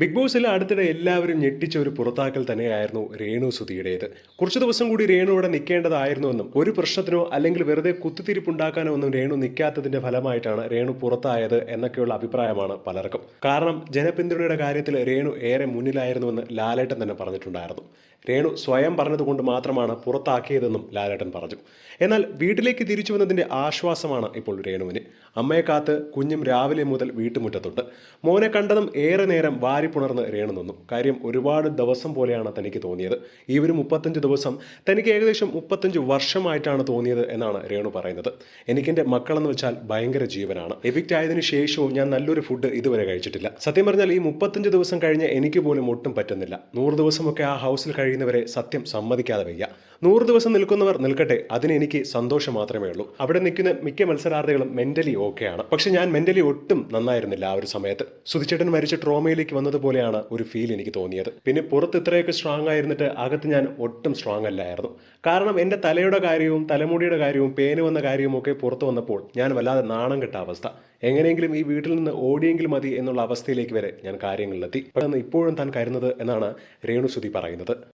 Big ബോസിൽ അടുത്തിടെ എല്ലാവരും ഞെട്ടിച്ച ഒരു പുറത്താക്കൽ തന്നെയായിരുന്നു രേണു സുധിയുടേത്. കുറച്ചു ദിവസം കൂടി രേണു ഇവിടെ നിൽക്കേണ്ടതായിരുന്നുവെന്നും ഒരു പ്രശ്നത്തിനോ അല്ലെങ്കിൽ വെറുതെ കുത്തിത്തിരിപ്പുണ്ടാക്കാനോ ഒന്നും രേണു നിൽക്കാത്തതിന്റെ ഫലമായിട്ടാണ് രേണു പുറത്തായത് എന്നൊക്കെയുള്ള അഭിപ്രായമാണ് പലർക്കും. കാരണം ജനപിന്തുണയുടെ കാര്യത്തിൽ രേണു ഏറെ മുന്നിലായിരുന്നുവെന്ന് ലാലേട്ടൻ തന്നെ പറഞ്ഞിട്ടുണ്ടായിരുന്നു. രേണു സ്വയം പറഞ്ഞതുകൊണ്ട് മാത്രമാണ് പുറത്താക്കിയതെന്നും ലാലേട്ടൻ പറഞ്ഞു. എന്നാൽ വീട്ടിലേക്ക് തിരിച്ചു വന്നതിന്റെ ആശ്വാസമാണ് ഇപ്പോൾ രേണുവിന്. അമ്മയെ കാത്ത് കുഞ്ഞും രാവിലെ മുതൽ വീട്ടുമുറ്റത്തുണ്ട്. മോനെ കണ്ടതും ഏറെ നേരം വാരി പുണർന്ന് രേണു നിന്നു. കാര്യം ഒരുപാട് ദിവസം പോലെയാണ് തനിക്ക് തോന്നിയത്. ഈ ഒരു മുപ്പത്തഞ്ച് ദിവസം തനിക്ക് ഏകദേശം മുപ്പത്തഞ്ച് വർഷമായിട്ടാണ് തോന്നിയത് എന്നാണ് രേണു പറയുന്നത്. എനിക്കെന്റെ മക്കളെന്ന് വെച്ചാൽ ഭയങ്കര ജീവനാണ്. എവിക്റ്റ് ആയതിനു ശേഷവും ഞാൻ നല്ലൊരു ഫുഡ് ഇതുവരെ കഴിച്ചിട്ടില്ല. സത്യം പറഞ്ഞാൽ ഈ മുപ്പത്തഞ്ച് ദിവസം കഴിഞ്ഞ് എനിക്ക് പോലും ഒട്ടും പറ്റുന്നില്ല. നൂറ് ദിവസമൊക്കെ ആ ഹൗസിൽ കഴിയുന്നവരെ സത്യം സമ്മതിക്കാതെ വയ്യ. നൂറ് ദിവസം നിൽക്കുന്നവർ നിൽക്കട്ടെ അതിന് എനിക്ക് സന്തോഷം മാത്രമേ ഉള്ളൂ. അവിടെ നിൽക്കുന്ന മിക്ക മത്സരാർത്ഥികളും മെന്റലി ഓക്കെയാണ് പക്ഷെ ഞാൻ മെന്റലി ഒട്ടും നന്നായിരുന്നില്ല ആ ഒരു സമയത്ത്. സുധിച്ചേട്ടൻ മരിച്ച ട്രോമയിലേക്ക് വന്നതുപോലെയാണ് ഒരു ഫീൽ എനിക്ക് തോന്നിയത്. പിന്നെ പുറത്ത് ഇത്രയൊക്കെ സ്ട്രോങ് ആയിരുന്നിട്ട് അകത്ത് ഞാൻ ഒട്ടും സ്ട്രോങ് അല്ലായിരുന്നു. കാരണം എന്റെ തലയുടെ കാര്യവും തലമുടിയുടെ കാര്യവും പേന് വന്ന കാര്യവും ഒക്കെ പുറത്തു വന്നപ്പോൾ ഞാൻ വല്ലാതെ നാണം കെട്ട അവസ്ഥ. എങ്ങനെയെങ്കിലും ഈ വീട്ടിൽ നിന്ന് ഓടിയെങ്കിലും മതി എന്നുള്ള അവസ്ഥയിലേക്ക് വരെ ഞാൻ കാര്യങ്ങളിലെത്തി. പെട്ടെന്ന് ഇപ്പോഴും താൻ കരുതുന്നത് എന്നാണ് രേണുസുതി പറയുന്നത്.